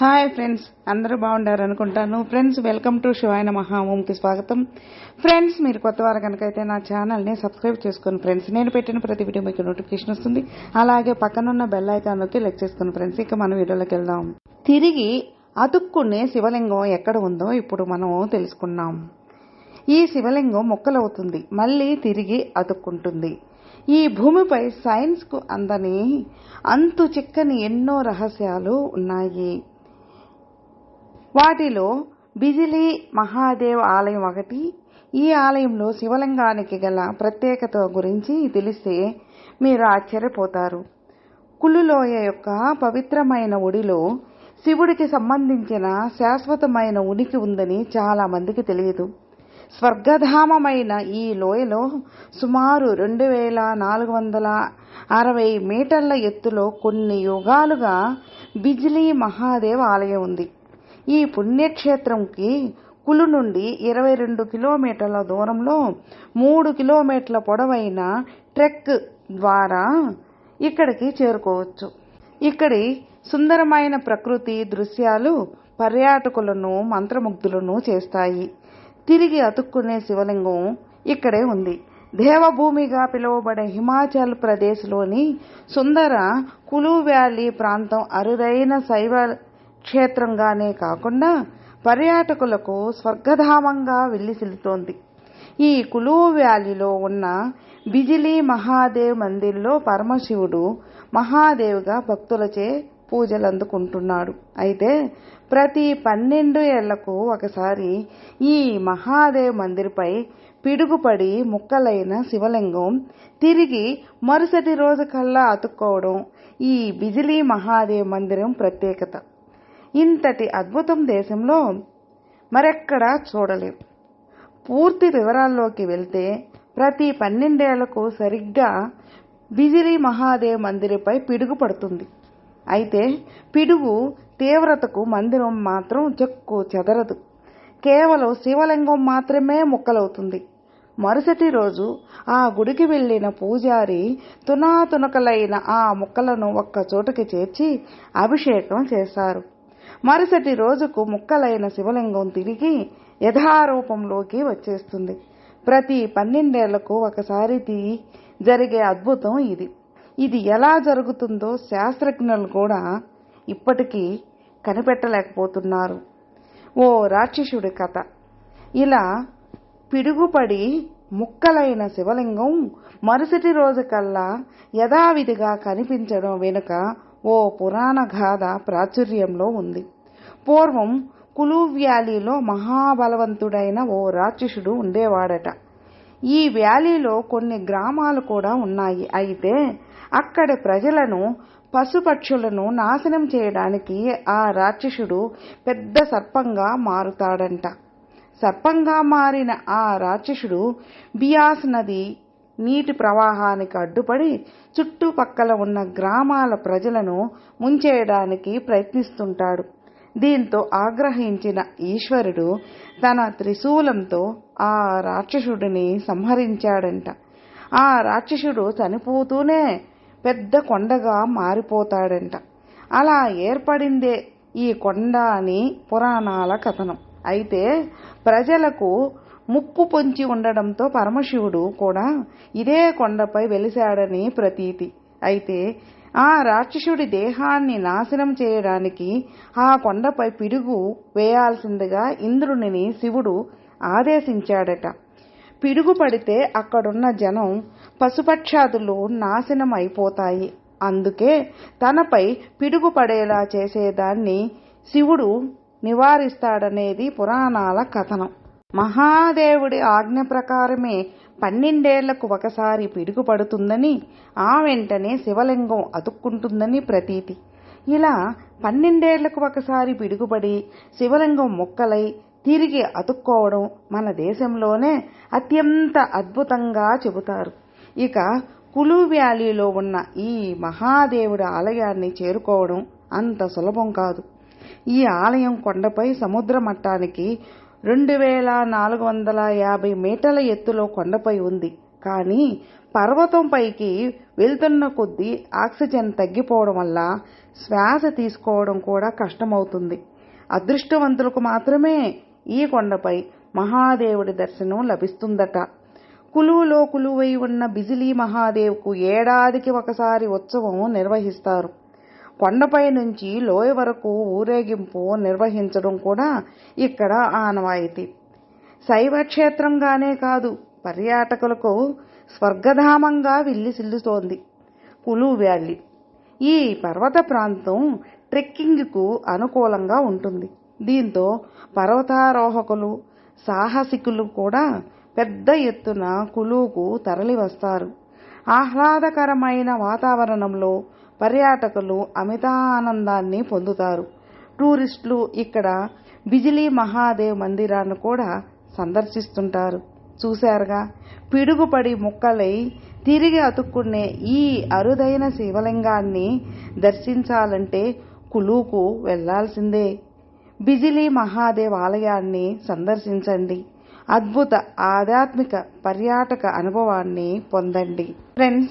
Hi friends అందరూ బాగుండారు అనుకుంటాను. ఫ్రెండ్స్ వెల్కమ్ టు శివాయన మహాఓంకి స్వాగతం. ఫ్రెండ్స్ మీరు కొత్త వారు కనుకైతే నా ఛానల్ని సబ్స్క్రైబ్ చేసుకోండి ఫ్రెండ్స్ నేను పెట్టిన ప్రతి వీడియో మీకు నోటిఫికేషన్ వస్తుంది. అలాగే పక్కనున్న బెల్ ఐకాన్ నొక్కి లెక్ చేసుకోండి ఫ్రెండ్స్ ఇక మనం వీడియోలోకి వెళ్దాం. తిరిగి అతుక్కునే శివలింగం ఎక్కడ ఉందో ఇప్పుడు మనం తెలుసుకున్నాం. ఈ శివలింగం మొక్కలవుతుంది. మళ్ళీ తిరిగి అతుక్కుంటుంది. ఈ భూమిపై సైన్స్కు అందని అంతు చిక్కని ఎన్నో రహస్యాలు ఉన్నాయి. వాటిలో బిజిలీ మహాదేవ్ ఆలయం ఒకటి ఈ ఆలయంలో శివలింగానికి గల ప్రత్యేకత గురించి తెలిస్తే మీరు ఆశ్చర్యపోతారు. కులులోయ యొక్క పవిత్రమైన ఒడిలో శివుడికి సంబంధించిన శాశ్వతమైన ఉనికి ఉందని చాలా మందికి తెలియదు. స్వర్గధామమైన ఈ లోయలో సుమారు రెండు వేల నాలుగు వందల అరవై మీటర్ల ఎత్తులో కొన్ని యుగాలుగా బిజిలీ మహాదేవ్ ఆలయం ఉంది. ఈ పుణ్యక్షేత్రంకి కులు నుండి ఇరవై రెండు కిలోమీటర్ల దూరంలో మూడు కిలోమీటర్ల పొడవైన ట్రెక్ ద్వారా ఇక్కడికి చేరుకోవచ్చు. ఇక్కడి సుందరమైన ప్రకృతి దృశ్యాలు పర్యాటకులను మంత్రముగ్ధులను చేస్తాయి. తిరిగి అతుక్కునే శివలింగం ఇక్కడే ఉంది. దేవభూమిగా పిలువబడే హిమాచల్ ప్రదేశ్లోని సుందర కులు వ్యాలీ ప్రాంతం అరుదైన శైవ క్షేత్రంగానే కాకుండా పర్యాటకులకు స్వర్గధామంగా వెల్లిసిల్లుతోంది ఈ కులు వ్యాలీలో ఉన్న బిజిలీ మహాదేవ్ మందిర్లో పరమశివుడు మహాదేవ్గా భక్తులచే పూజలు అందుకుంటున్నాడు అయితే ప్రతి పన్నెండు ఏళ్ళకు ఒకసారి ఈ మహాదేవ్ మందిర్పై పిడుగుపడి ముక్కలైన శివలింగం తిరిగి మరుసటి రోజు కల్లా అతుక్కోవడం ఈ బిజిలీ మహాదేవ్ మందిరం ప్రత్యేకత. ఇంతటి అద్భుతం దేశంలో మరెక్కడా చూడలేం. పూర్తి వివరాల్లోకి వెళ్తే ప్రతి పన్నెండేళ్ళకు సరిగ్గా బిజిలి మహాదేవ్ మందిరపై పిడుగు పడుతుంది. అయితే పిడుగు తీవ్రతకు మందిరం మాత్రం చెక్కు చెదరదు. కేవలం శివలింగం మాత్రమే ముక్కలవుతుంది. మరుసటి రోజు ఆ గుడికి వెళ్ళిన పూజారి తునాతునకలైన ఆ ముక్కలను ఒక్క చోటుకి చేర్చి అభిషేకం చేశారు. మరుసటి రోజుకు ముక్కలైన శివలింగం తిరిగి యథారూపంలోకి వచ్చేస్తుంది. ప్రతి పన్నెండేళ్ళకు ఒకసారి జరిగే అద్భుతం ఇది. ఇది ఎలా జరుగుతుందో శాస్త్రజ్ఞులు కూడా ఇప్పటికీ కనిపెట్టలేకపోతున్నారు. ఓ రాక్షసుడి కథ. ఇలా పిడుగుపడి ముక్కలైన శివలింగం మరుసటి రోజు కల్లా యథావిధిగా కనిపించడం వెనుక ఓ పురాణ గాథ ప్రాచుర్యంలో ఉంది. పూర్వం కులు వ్యాలీలో మహాబలవంతుడైన ఓ రాక్షసుడు ఉండేవాడట. ఈ వ్యాలీలో కొన్ని గ్రామాలు కూడా ఉన్నాయి. అయితే అక్కడి ప్రజలను పశుపక్షులను నాశనం చేయడానికి ఆ రాక్షసుడు పెద్ద సర్పంగా మారుతాడంట. సర్పంగా మారిన ఆ రాక్షసుడు బియాస్ నది నీటి ప్రవాహానికి అడ్డుపడి చుట్టుపక్కల ఉన్న గ్రామాల ప్రజలను ముంచేయడానికి ప్రయత్నిస్తుంటాడు. దీంతో ఆగ్రహించిన ఈశ్వరుడు తన త్రిశూలంతో ఆ రాక్షసుడిని సంహరించాడంట. ఆ రాక్షసుడు చనిపోతూనే పెద్ద కొండగా మారిపోతాడంట. అలా ఏర్పడిందే ఈ కొండ అని పురాణాల కథనం. అయితే ప్రజలకు ముప్పు పొంచి ఉండడంతో పరమశివుడు కూడా ఇదే కొండపై వెలిశాడని ప్రతీతి. అయితే ఆ రాక్షసుడి దేహాన్ని నాశనం చేయడానికి ఆ కొండపై పిడుగు వేయాల్సిందిగా ఇంద్రునిని శివుడు ఆదేశించాడట. పిడుగు పడితే అక్కడున్న జనం పశుపక్షాదులు నాశనం అయిపోతాయి అందుకే తనపై పిడుగు పడేలా చేసేదాన్ని శివుడు నివారిస్తాడనేది పురాణాల కథనం. మహాదేవుడి ఆజ్ఞ ప్రకారమే పన్నెండేళ్ళకు ఒకసారి పిడుగుపడుతుందని ఆ వెంటనే శివలింగం అతుక్కుంటుందని ప్రతీతి. ఇలా పన్నెండేళ్ళకు ఒకసారి పిడుగుపడి శివలింగం మొక్కలై తిరిగి అతుక్కోవడం మన దేశంలోనే అత్యంత అద్భుతంగా చెబుతారు. ఇక కులు వ్యాలీలో ఉన్న ఈ మహాదేవుడి ఆలయాన్ని చేరుకోవడం అంత సులభం కాదు. ఈ ఆలయం కొండపై సముద్ర మట్టానికి రెండు వేల నాలుగు వందల యాభై మీటర్ల ఎత్తులో కొండపై ఉంది. కానీ పర్వతం పైకి వెళ్తున్న కొద్దీ ఆక్సిజన్ తగ్గిపోవడం వల్ల శ్వాస తీసుకోవడం కూడా కష్టమవుతుంది. అదృష్టవంతులకు మాత్రమే ఈ కొండపై మహాదేవుడి దర్శనం లభిస్తుందట. కులువులో కులువై ఉన్న బిజిలీ మహాదేవ్కు ఏడాదికి ఒకసారి ఉత్సవం నిర్వహిస్తారు. కొండపై నుంచి లోయ వరకు ఊరేగింపు నిర్వహించడం కూడా ఇక్కడ ఆనవాయితీ. శైవ క్షేత్రంగానే కాదు పర్యాటకులకు స్వర్గధామంగా విల్లిసిల్లుతోంది కులు వ్యాలీ ఈ పర్వత ప్రాంతం ట్రెక్కింగ్కు అనుకూలంగా ఉంటుంది. దీంతో పర్వతారోహకులు సాహసికులు కూడా పెద్ద ఎత్తున కులువుకు తరలివస్తారు. ఆహ్లాదకరమైన వాతావరణంలో పర్యాటకులు అమితానందాన్ని పొందుతారు. టూరిస్టులు ఇక్కడ బిజిలీ మహాదేవ్ మందిరాన్ని కూడా సందర్శిస్తుంటారు. చూశారుగా పిడుగుపడి ముక్కలై తిరిగి అతుక్కునే ఈ అరుదైన శివలింగాన్ని దర్శించాలంటే కులుకు వెళ్ళాల్సిందే. బిజిలీ మహాదేవ్ ఆలయాన్ని సందర్శించండి. అద్భుత ఆధ్యాత్మిక పర్యాటక అనుభవాన్ని పొందండి. ఫ్రెండ్స్